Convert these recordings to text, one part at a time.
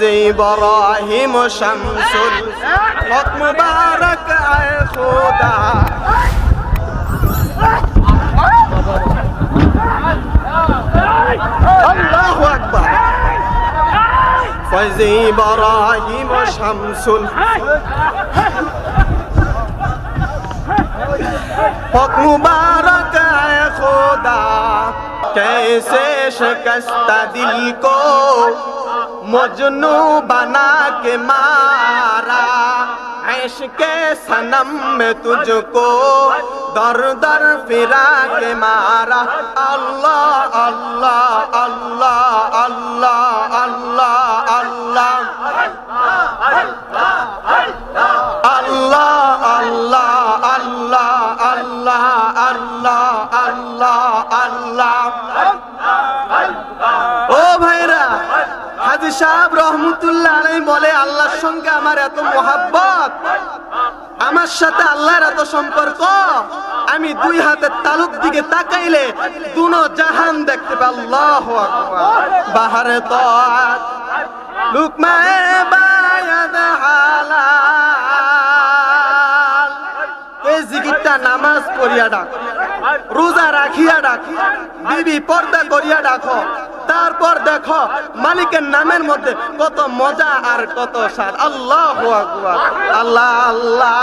زي براهيم وشمس الحق مبارك خدا الله أكبر. فزي براهيم وشمس الحق مبارك اي خدا کیسے شكست دلكو मजनू बना के मारा ऐश के सनम में तुझको दर दर फिरा के मारा अल्लाह अल्लाह अल्लाह अल्लाह अल्लाह अल्लाह বলে, আল্লাহর সঙ্গে আমার এত মোহাব্বত, আমার সাথে আল্লাহর এত সম্পর্ক, আমি দুই হাতের তালুক দিকে তাকাইলে দুনো জাহান দেখতে পাই, আল্লাহ বাহারে তো নামাজ পড়িয়া ডাক, রোজা রাখিয়া ডাক, বিবি পর্দা করিয়া ডাকো। তারপর দেখো মালিকের নামের মধ্যে কত মজা আর কত স্বাদ। আল্লাহ আল্লাহ আল্লাহ।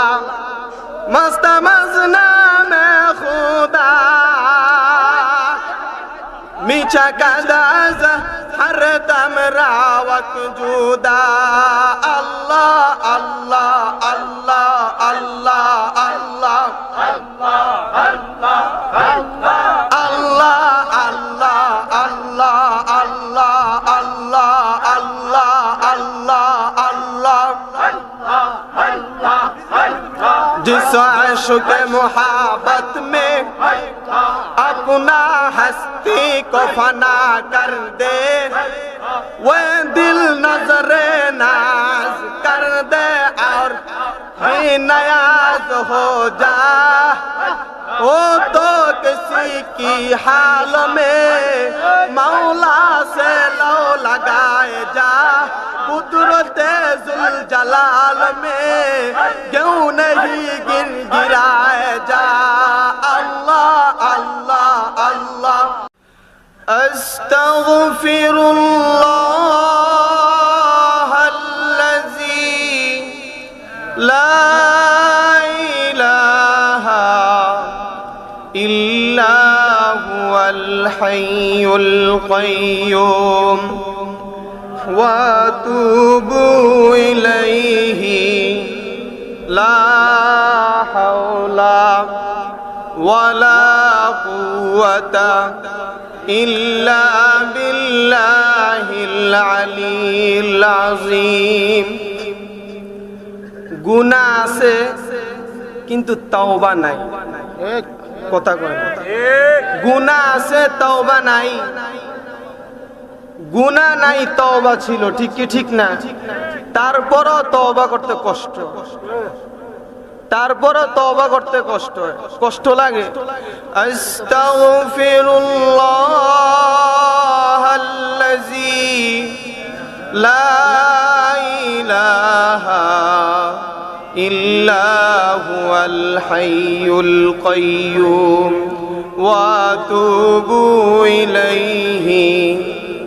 মস্ত মজ নামে খুদা। মিছা কাদাজ হর দম রাওয়াক জুদা। আল্লাহ আল্লাহ আল্লাহ আল্লাহ আল্লাহ আল্লাহ। आशुक मोहब्बत में अपना हस्ती को फना कर दे। वो दिल नज़र नाज कर दे और नयाज हो जा। वो तो किसी की हाल में मौला से लो लगाए जा। قدرت ذوالجلال میں کیوں نہیں گر گرائے جا اللہ اللہ اللہ أستغفر اللہ الذي لا إله إلا هو الحي القيوم. وأتوب إليه لا حول ولا قوة إلا بالله العلي العظيم গুণা আছে কিন্তু তাওবা নাই কথা কয় গুণা আছে তাওবা নাই গুণা নাই, তওবা ছিল, ঠিক কি ঠিক না? তারপরও তওবা করতে কষ্ট। তারপরও তওবা করতে কষ্ট। কষ্ট লাগে। আস্তাগফিরুল্লাহ আল্লাযী লা ইলাহা ইল্লা হুয়াল হাইয়ুল কাইয়্যুম ওয়া আতুবু ইলাইহি।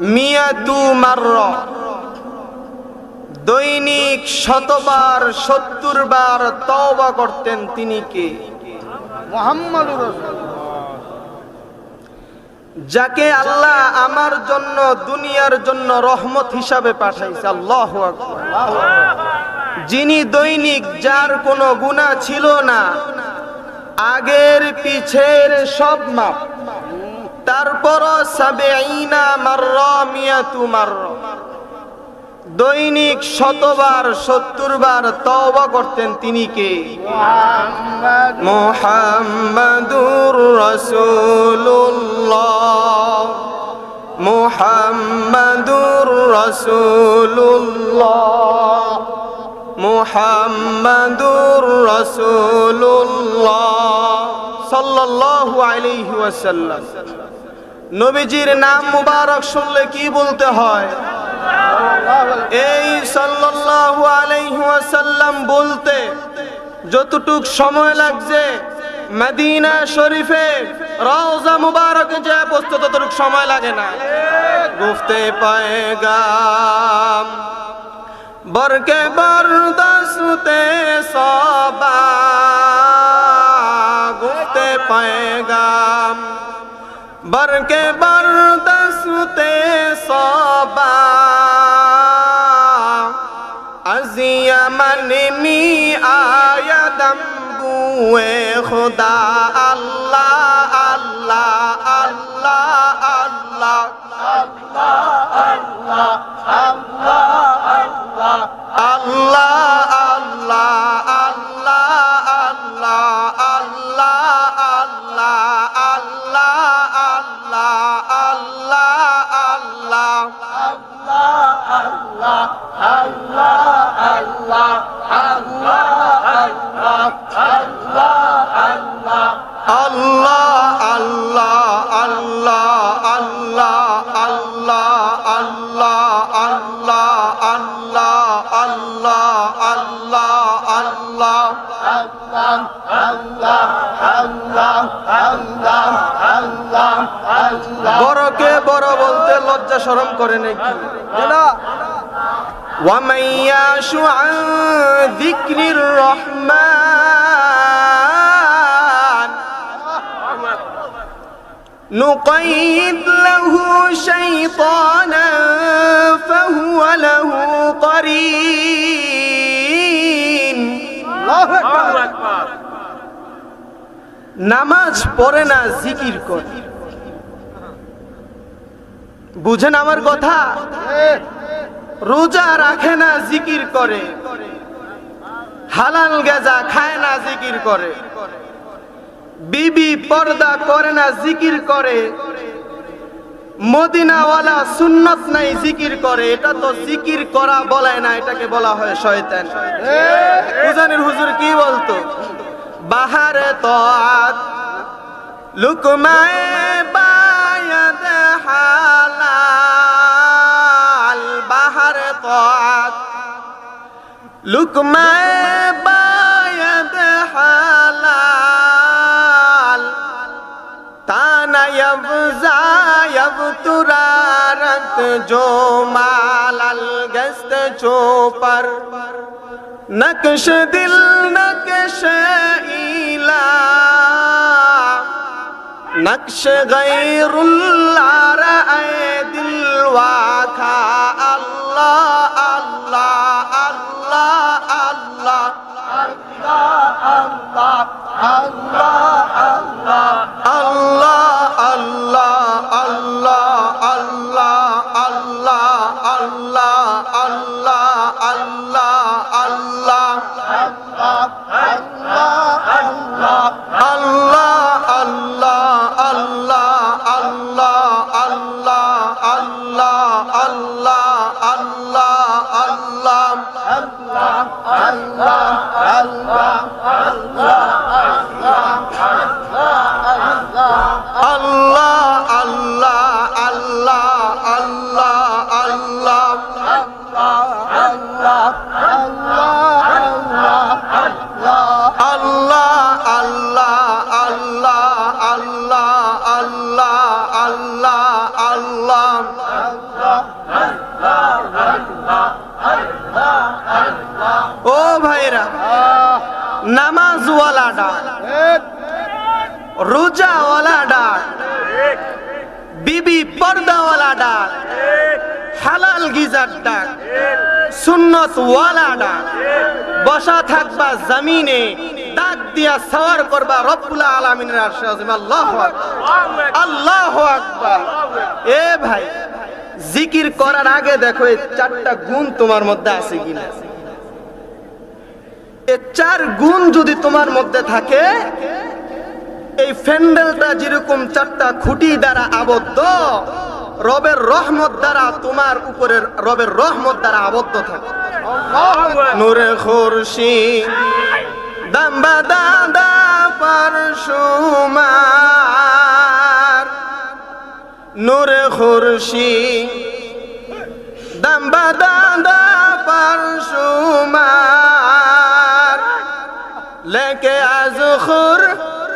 মিয়াতু মার্র। দৈনিক শতবার সত্তর বার তওবা করতেন তিনি কে? যাকে আল্লাহ আমার জন্য, দুনিয়ার জন্য রহমত হিসাবে পাঠাইছে, আল্লাহ যিনি দৈনিক, যার কোনো গুণা ছিল না, আগের পিছের সব মাপ। তারপর দৈনিক শতবার সত্তর বার তওবা করতেন তিনি কে? মোহাম্মদুর রসুল্লাহ মোহাম্মদুর রসুল্লাহ মোহাম্মদুর রসুল্লাহ সাল্লাল্লাহু আলাইহি ওয়াসাল্লাম। নবীজির নাম মুবারক শুনলে কি বলতে হয়? এই সাল্লাল্লাহু আলাইহি ওয়াসাল্লাম বলতে যতটুক সময় লাগছে, মদিনা শরীফে রওজা মুবারকে যে বসতে ততটুক সময় লাগে না। গুফতে পায়গাম, বরকে বরদস্তে সবা, গুফতে পায়গাম। বরকে বরদস্তে সবা। আজিয়া মানে মি আয়াদম বুয়ে খুদা আল্লাহ আল্লাহ আল্লাহ আল্লাহ আল্লাহ। লজ্জা শরম করে নাকি ومن يعش عن ذكر الرحمن نقيد له شيطانا فهو له قرين নামাজ পড়ে না জিকির করে বুঝেন আমার কথা? রোজা রাখে না, জিকির করে। হালাল গেজা খায় না, জিকির করে। বিবি পর্দা করে না, জিকির করে। মদিনাওয়ালা সুন্নত নাই, জিকির করে। এটা তো জিকির করা বলায় না, এটাকে বলা হয় শয়তান। উজানির হুজুর কি বলতো? বাহারে তো লুকমায় বায়াদ হালাল বাহার তাআত লুকমায়ে বায়াত হালাল। তানা ইয়াবজা ইয়াবতুরারত জো মালাল গস্ত চোপর। নকশ দিল নকশ ইলা نقش غير الله رأيت الواقع الله الله الله الله الله الله সুন্নত ওয়ালা ডাক বসা থাকবা জমিনে ডাক দিয়া সওয়ার করবা রব্বুল আলামিনের আরশে আযিম। আল্লাহু আকবার। আল্লাহু আকবার। এ ভাই, জিকির করার আগে দেখো এই চারটা গুণ তোমার মধ্যে আছে কিনা। এই চার গুণ যদি তোমার মধ্যে থাকে, এই ফ্যান্ডেলটা যেরকম চারটা খুঁটি দ্বারা আবদ্ধ রবের রহমত দ্বারা তোমার উপরে রবের রহমত দ্বারা আবদ্ধ থাকে। নূরে খুরশি দাম্বা দাদা পারশুমার নূরে খুরশি দাম্বা দাদা পারশুমার লেকে আজ খুর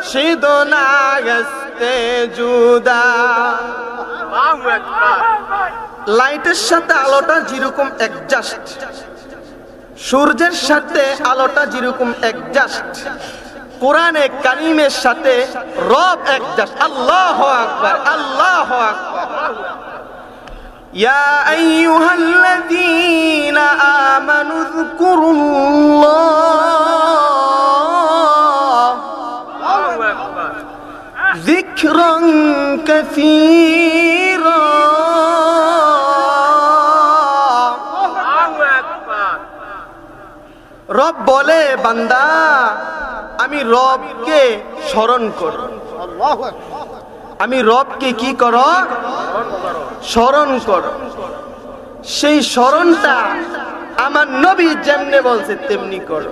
শিদনা গস্তে জুদা। লাইটের সাথে আলোটা যেরকম একজাস্ট সূর্যের সাথে আলোটা যেরকম একজাস্ট কোরআনে কারিমের সাথে রব একজাস্ট আল্লাহ আকবার আল্লাহ আকবার। ইয়া আইয়ুহাল্লাযীনা আমানু যকুরুল্লাহ। যিকরান কাসীরা। বলে, বান্দা, আমি রবকে স্মরণ কর। আমি রবকে কি কর? স্মরণ কর। সেই স্মরণটা আমার নবী যেমনে বলছে, তেমনি কর।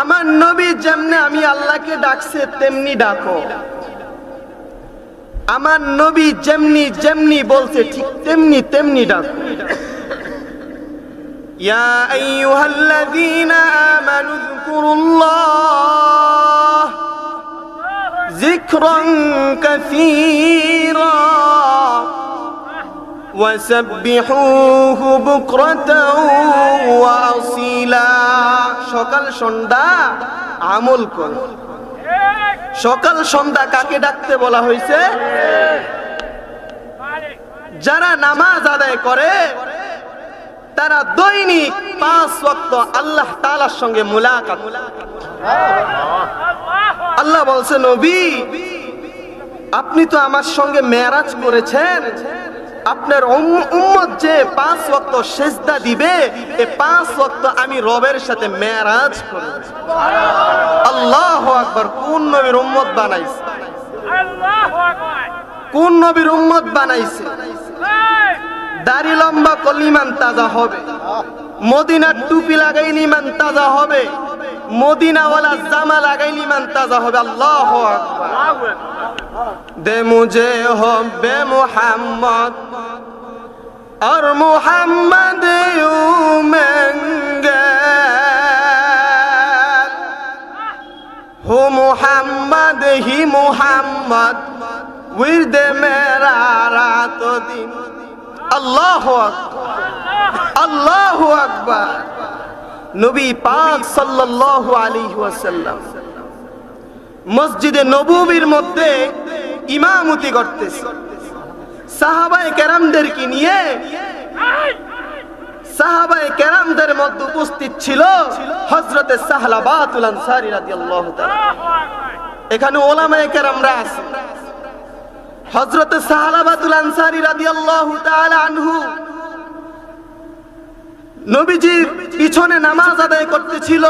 আমার নবী যেমনে আমি আল্লাহকে ডাকছে, তেমনি ডাকো। আমার নবী যেমনি যেমনি বলছে, ঠিক তেমনি তেমনি ডাকো। يا أيها الذين آمنوا اذكروا الله ذكرا كثيرا وسبحوه بكرة وأصيلا সকাল সন্ধ্যা আমল কর সকাল সন্ধ্যা কাকে ডাকতে বলা হয়েছে যারা নামাজ আদায় করে তারা দৈনিক পাঁচ ওয়াক্ত আল্লাহ তালার সঙ্গে মুলাকাত। আল্লাহ বলছে, নবী, আপনি তো আমার সঙ্গে মেরাজ করেছেন। আপনার উম- উম্মত যে পাঁচ ওয়াক্ত সেজদা দিবে, এ পাঁচ ওয়াক্ত আমি রবের সাথে মেরাজ করব। আল্লাহ আকবার, কোন নবীর উম্মত বানাইছে? কোন নবীর উম্মত বানাইছে? দাড়ি লম্বা করলে ইমান তাজা হবে। মদিনার টুপি লাগাইলে ইমান তাজা হবে। মদিনাওয়ালা জামা লাগাইলে ইমান তাজা হবে। আল্লাহ দে মুজে হবে মোহাম্মদ। আর মোহাম্মদ হো মোহাম্মদ, হি মোহাম্মদ। উইর দে মেরা রাত দিন। আল্লাহ আল্লাহ নবী মসজিদে নববীর মধ্যে ইমামতি করতেছে। ক্যারামদের কি নিয়ে সাহাবায়ে ক্যারামদের মধ্যে উপস্থিত ছিল হযরতে সাহলাবাতুল আনসারী এখানে ওলামায় ক্যারামরা আছে। হযরতে সাহলাবাতুল আনসারী রাদিয়াল্লাহু তাআলা আনহু নবীজির পিছনে নামাজ আদায় করতেছিল।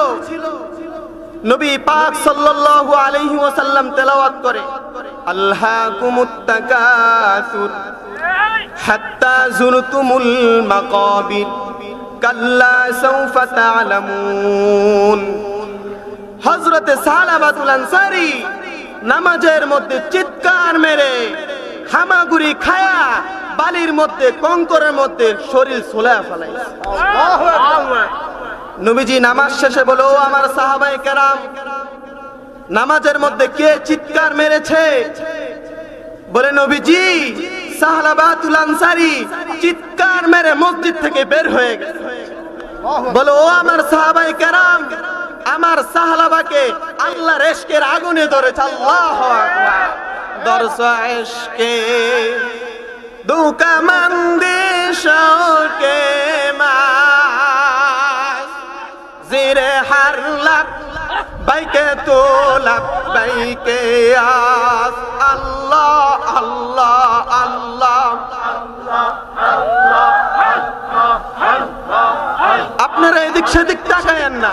নবী পাক সাল্লাল্লাহু আলাইহি ওয়াসাল্লাম তেলাওয়াত করে। আল্লাহকুমুত তাকাসুর হাত্তা যুরতুমুল মাকাবির কাল্লা সাউফা তা'লামুন হযরতে সালাবাতুল আনসারী নামাজের মধ্যে চিৎকার মেরে, হামাগুড়ি খায়া বালির মধ্যে, কঙ্করের মধ্যে শরীর সোলা ফেলাইছে। নবীজি নামাজ শেষে বলো, "ও আমার সাহাবাই কেরাম, নামাজের মধ্যে কে চিৎকার মেরেছে? বলে, নবীজি, সাহলাবাতুল আনসারী চিৎকার মেরে মসজিদ থেকে বের হয়ে গেছে। বলো, ও আমার সাহাবাই কেরাম আমার সাহলাবাকে আল্লাহ রেশকের আগুনে ধরেছে। আল্লাহ দরস ইশকে দুকা মন্দিশকে জিরে হার লাক, বাইকে তো লাক বাইকে আল্লাহ আল্লাহ আল্লাহ। আপনারা এদিক সেদিক তাকায়েন না।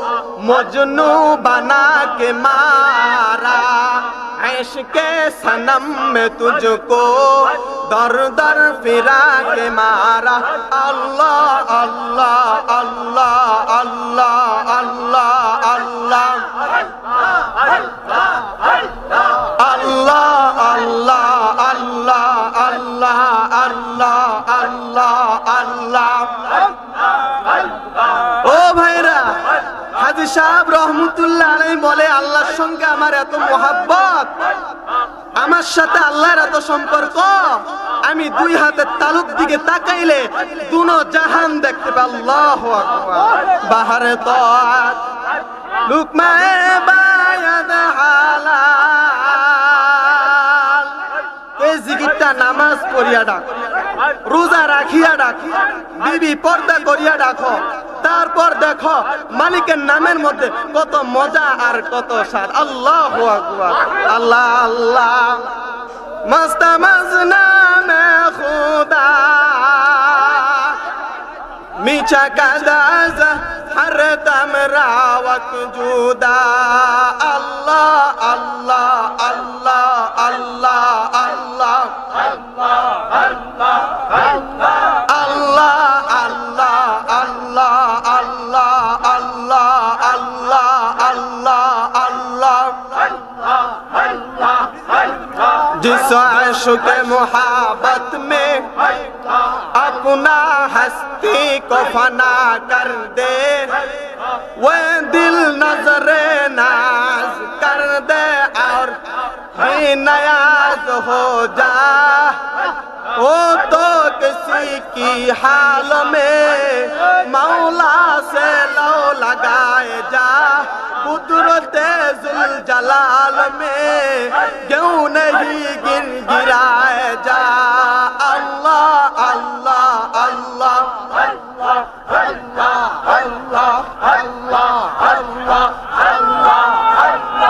मजनू बना के मारा ऐश के सनम में तुझको दर दर फिरा के मारा अल्लाह अल्लाह अल्लाह अल्लाह अल्लाह अल्लाह রহমতুল্লাহ আলাই বলে, আল্লাহর সঙ্গে আমার এত মোহাব্বত, আমার সাথে আল্লাহর এত সম্পর্ক, আমি দুই হাতের তালুক দিকে তাকাইলে দুনো জাহান দেখতে পাই। আল্লাহ বাহারে তো লুকমায়ে এই জিকিরটা নামাজ পড়িয়া ডাক, রোজা রাখিয়া ডাক, বিবি পর্দা করিয়া ডাকো। তারপর দেখো মালিকের নামের মধ্যে কত মজা আর কত স্বাদ। আল্লাহ আল্লাহ আল্লাহ। মস্তা মজনা মে খুদা। মিছা কাদাজ হর দম রাওক জুদা। আল্লাহ আল্লাহ আল্লাহ আল্লাহ আল্লাহ। আল্লাহ আল্লাহ আল্লাহ। सो आशुक मोहब्बत में अपना हस्ती को फना कर दे वह दिल नजर नाज कर दे और नयाज हो जा वो तो किसी की हाल में मौला से लो लगाए जा हज़रत जलाल में। क्यों नहीं गिर गिराए जा? अल्लाह अल्लाह अल्लाह।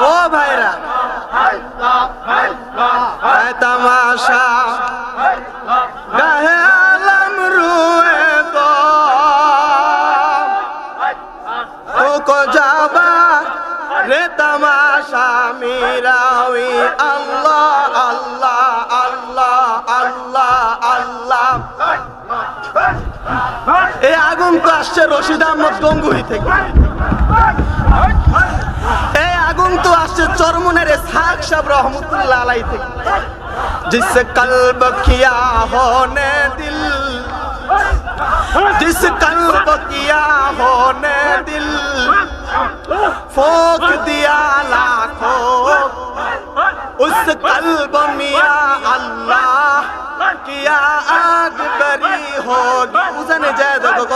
ओ भैरा तमाशा गहे तमाशा मीरावी अल्लाह अल्लाह अल्लाह अल्लाह अल्लाह এই আগুন তো আসছে রশিদ আহমদ গঙ্গুহি থেকে এই আগুন তো আসছে চরমনের সাক সাহেব রহমতুল্লাহ আলাই থেকে जिस कल्ब किया होने दिल जिस कल्ब किया होने दिल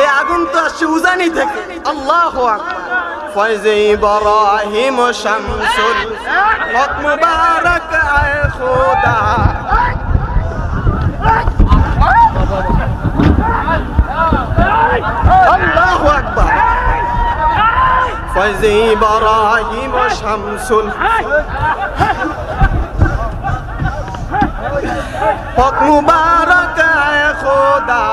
এই আগুন তো আসছে উজানি থেকে। আল্লাহ ফয়জ ইব্রাহিম শামসুল হক মুবারক আয় খোদা। আল্লাহ আকবার। ফয়জ ইব্রাহিম শামসুল হক মুবারক আয় খোদা।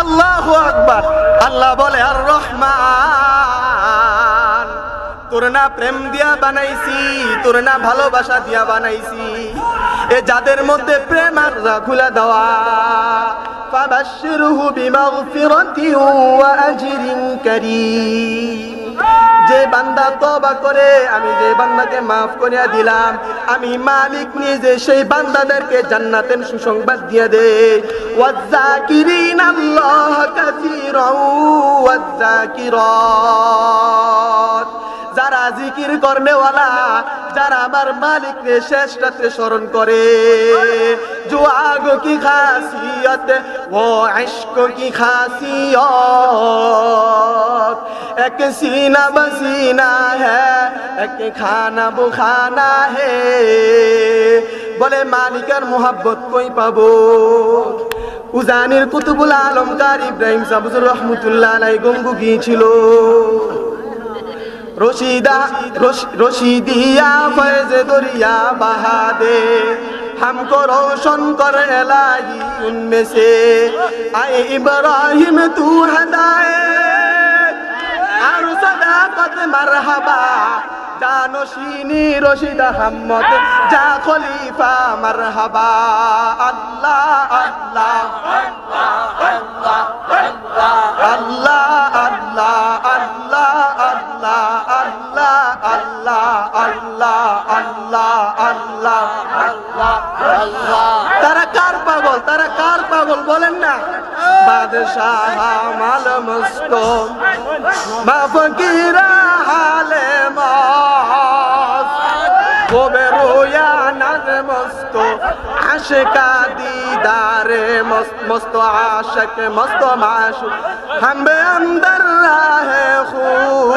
আল্লাহ আকবার আল্লাহ বলে আর রহমান তোর না প্রেম দিয়া বানাইছি তোর না ভালোবাসা দিয়া বানাইছি এ যাদের মধ্যে প্রেম আর খুলে দেওয়া فبشره بمغفرة وأجر كريم যে বান্দা তবা করে, আমি যে বান্দাকে মাফ করিয়া দিলাম, আমি মালিক নিজে সেই বান্দাদেরকে জান্নাতের সুসংবাদ দিয়ে দে ওয়াজ্জাকিরিন আল্লাহ কাসীরান ওয়াজ্জাকিরাত যারা জিকির করনেওয়ালা, যারা আমার মালিককে শেষ রাতে স্মরণ করে। জো আগ কি খাসিয়ত, ও আশক কি খাসিয়ত। এক সিনা বসিনা হ্যাঁ এক খানা বুখানা হে। বলে মালিকার মোহাব্বত কই পাবো? উজানির কুতুবুল আলমকার ইব্রাহিম সাবুজুর রহমতুল্লাহ আলাই গঙ্গু গিয়েছিল রশিদা রশিদিয়া ফয়েজে দরিয়া বাহাদে हमको रोशन कर लाही उनमें से आए इब्राहिम तू हदाए और सदाकत मरहबा জানশিনী রশিদ আহমদ যা খলিফা মারহাবা। আল্লাহ আল্লাহ আল্লাহ আল্লাহ আল্লাহ আল্লাহ আল্লাহ আল্লাহ আল্লাহ আল্লাহ আল্লাহ আল্লাহ আল্লাহ তারা কার পাগল, তারা কার পাগল বলেন না? বাদশাহ মাল মস্ত, মা ফকিরা হালে মাস কবে রোয়া নাজ মস্ত, আশেকা দিদারে মস্ত মস্ত আশক, মস্ত মাশু হামবে অন্দর রাহে খুব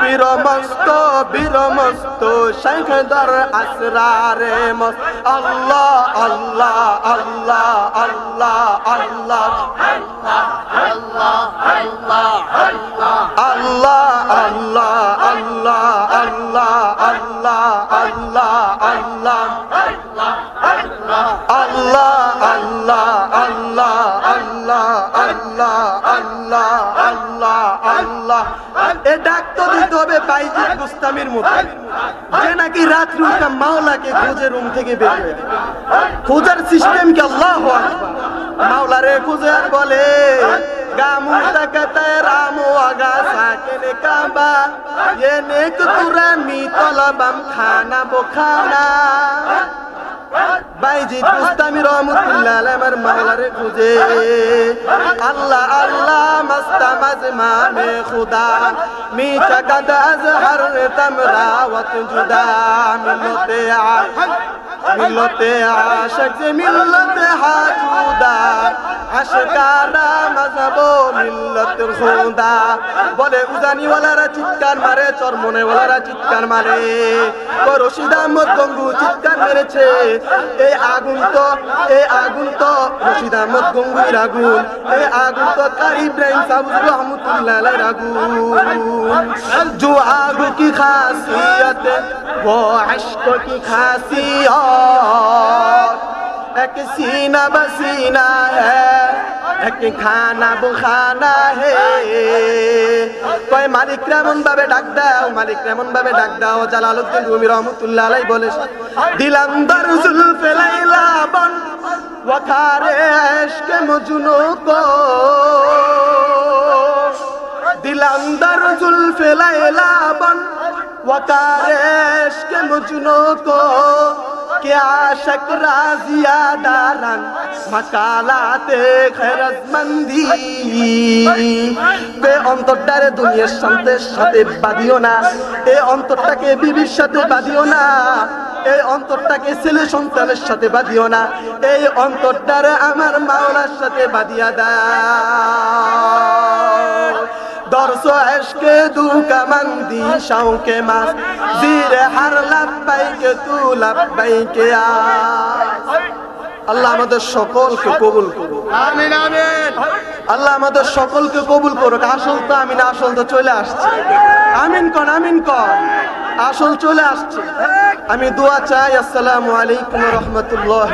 বীর মস্ত বীর মস্ত, শেখ দর আসরারে মস্ত। আল্লাহ আল্লাহ আল্লাহ আল্লাহ আল্লাহ আল্লাহ। আল্লাহ আল্লাহ আল্লাহ আল্লাহ আল্লাহ। আল্লাহ আল্লাহ আল্লাহ আল্লাহ। আল্লাহ আল্লাহ আল্লাহ আল্লাহ আল্লাহ আল্লাহ আল্লাহ আল্লাহ। এ ডাক তো দিতে হবে বাইজিদ গুস্তামির মতো যে নাকি রাত্রি উঠা মাওলাকে খুঁজে রুম থেকে বের হয়ে খোঁজার সিস্টেম কি আল্লাহ মাওলারে খুঁজের বলে ये नेक तुरानी तलबम खाना बोखाना বাইজিদ মুস্তামি রহমতুল্লাহ আমার মাওলারে খুঁজে। আল্লাহ আল্লাহ মাস্তামাজ মানে খুদা। মি চাকাদ আজহার তামরা ওয়াত জুদা। মিলতে মিলতে আশক মিলতে হাজুদা। আশকারা মজহব মিল্লত খুদা। বলে উজানি ওয়ালারা চিৎকার মারে চরমনে ওয়ালারা চিৎকার মারে। ও রশিদ গঙ্গু চিৎকার মেরেছে। এই আগুন তো এই আগুন তো, রশিদ আহমদ গঙ্গুইর আগুন। এই আগুন তো কার ইব্রাহিম সাবুজ রহমতুল্লাহ আগুন। জো আগুন কি খাসিয়ত, ও আশক কি খাসিয়ত। এক সিনা বসিনা হ্যাঁ এক খানা বুখানা হে কয় মালিক কেমন ভাবে ডাক দাও মালিক কেমন ভাবে ডাক দাও জালালউদ্দিন রুমি রহমতুল্লাহ আলাই বলে দিলাম দরজুল ফেলাইলা বন, ওয়াখারে আশকে মজনু কো। দিলান্দার জুলফে লাইলাবান ওয়াকারেশ কে মজনু কো, কে আশক রাজিয়া দারান, মাকালাতে খেরাজমন্দি বে অন্তরটারে দুনিয়ার শান্তের সাথে বাঁধিও না, এ অন্তরটাকে বিবির সাথে বাঁধিও না এই অন্তরটাকে ছেলে সন্তানের সাথে বাঁধিও না, এই অন্তরটারে আমার মাওলার সাথে বাঁধিয়া দা দর্শ এসকে দু কামান্দি শাউকে মাস। জিরে হার লাব্বাইকে তু লাব্বাইকে আল্লাহ আমাদের সকলকে কবুল আমিন আমিন। আল্লাহ আমাদের সকলকে কবুল করুক। আসল তো আমিন আসল তো চলে আসছে। আমিন কন আমিন কন। আসল চলে আসছে। আমি দোয়া চাই। আসসালামু আলাইকুম রহমতুল্লাহ